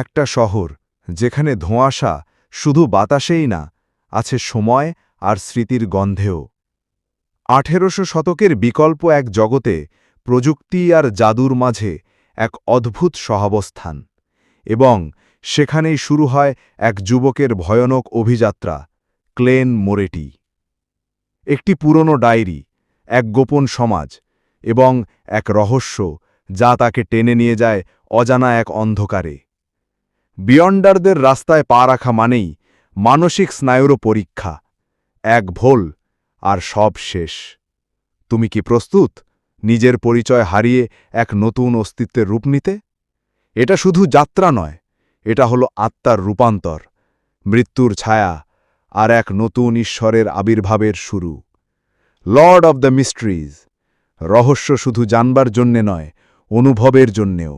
একটা শহর, যেখানে ধোঁয়াশা শুধু বাতাসেই না, আছে সময় আর স্মৃতির গন্ধেও। আঠেরোশো শতকের বিকল্প এক জগতে প্রযুক্তি আর জাদুর মাঝে এক অদ্ভুত সহাবস্থান, এবং সেখানেই শুরু হয় এক যুবকের ভয়ানক অভিযাত্রা, ক্লেন মোরেটি। একটি পুরনো ডায়েরি, এক গোপন সমাজ, এবং এক রহস্য যা তাকে টেনে নিয়ে যায় অজানা এক অন্ধকারে। বিয়ন্ডারদের রাস্তায় পা রাখা মানেই মানসিক স্নায়ুরও পরীক্ষা, এক ভোল আর সব শেষ। তুমি কি প্রস্তুত নিজের পরিচয় হারিয়ে এক নতুন অস্তিত্বের রূপ নিতে? এটা শুধু যাত্রা নয়, এটা হলো আত্মার রূপান্তর, মৃত্যুর ছায়া আর এক নতুন ঈশ্বরের আবির্ভাবের শুরু। লর্ড অব দ্য মিস্ট্রিজ, রহস্য শুধু জানবার জন্যে নয়, অনুভবের জন্যেও।